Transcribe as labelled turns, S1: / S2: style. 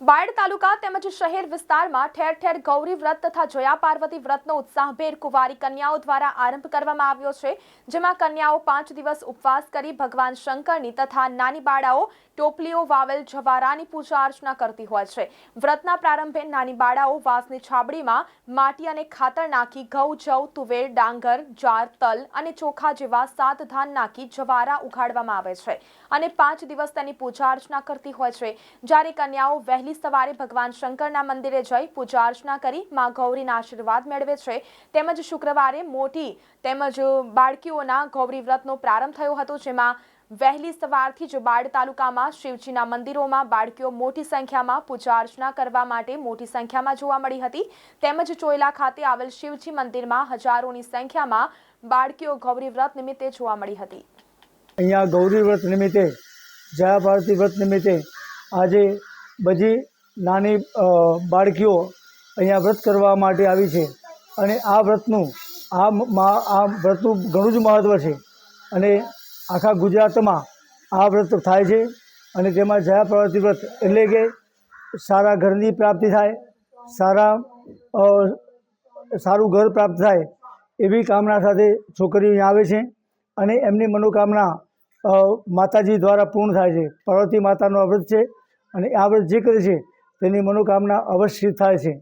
S1: બાયડ તાલુકા તેમજ શહેર વિસ્તારમાં ઠેર ઠેર ગૌરી વ્રત તથા જયા પાર્વતી વ્રતનો ઉત્સાહભેર કુંવારી કન્યાઓ દ્વારા આરંભ કરવામાં આવ્યો છે, જેમાં કન્યાઓ પાંચ દિવસ ઉપવાસ કરી ભગવાન શંકરની તથા નાની બાળાઓ ટોપલીઓ, વાવેલ જવારાની પૂજા અર્ચના કરતી હોય છે. વ્રતના પ્રારંભે નાની બાળાઓ વાંસની છાબડીમાં માટી અને ખાતર નાખી ઘઉં, જવ, તુવેર, ડાંગર, જાર, તલ અને ચોખા જેવા સાત ધાન નાખી જવારા ઉઘાડવામાં આવે છે અને પાંચ દિવસ તેની પૂજા અર્ચના કરતી હોય છે, જ્યારે કન્યાઓ વહેલી સવારે ભગવાન શંકરના મંદિરે જઈ પૂજા અર્ચના કરી માં ગૌરીના આશીર્વાદ મેળવે છે. તેમજ શુક્રવારે મોટી તેમજ બાળકીઓના ગૌરી વ્રતનો પ્રારંભ થયો હતો, જેમાં વહેલી સવારથી જ બાળ તાલુકામાં શિવજીના મંદિરોમાં બાળકીઓ મોટી સંખ્યામાં પૂજા અર્ચના કરવા માટે મોટી સંખ્યામાં જોવા મળી હતી. તેમજ ચોયલા ખાતે આવેલ શિવજી મંદિરમાં હજારોની સંખ્યામાં બાળકીઓ ગૌરી વ્રત નિમિત્તે જોવા મળી હતી.
S2: અહીંયા ગૌરી વ્રત નિમિત્તે, જયા ભારતી વ્રત નિમિત્તે આજે બધી નાની બાળકીઓ અહીંયા વ્રત કરવા માટે આવી છે. અને આ વ્રતનું, આ મા- આ વ્રતનું ઘણું જ મહત્ત્વ છે. અને આખા ગુજરાતમાં આ વ્રત થાય છે. અને તેમાં જયા પ્રવૃત્તિ વ્રત એટલે કે સારા ઘરની પ્રાપ્તિ થાય, સારા સારું ઘર પ્રાપ્ત થાય એવી કામના સાથે છોકરીઓ આવે છે. અને એમની મનોકામના માતાજી દ્વારા પૂર્ણ થાય છે. પાર્વતી માતાનો આ વ્રત છે. અને આ વ્રત જે કરે છે તેની મનોકામના અવશ્ય થાય છે.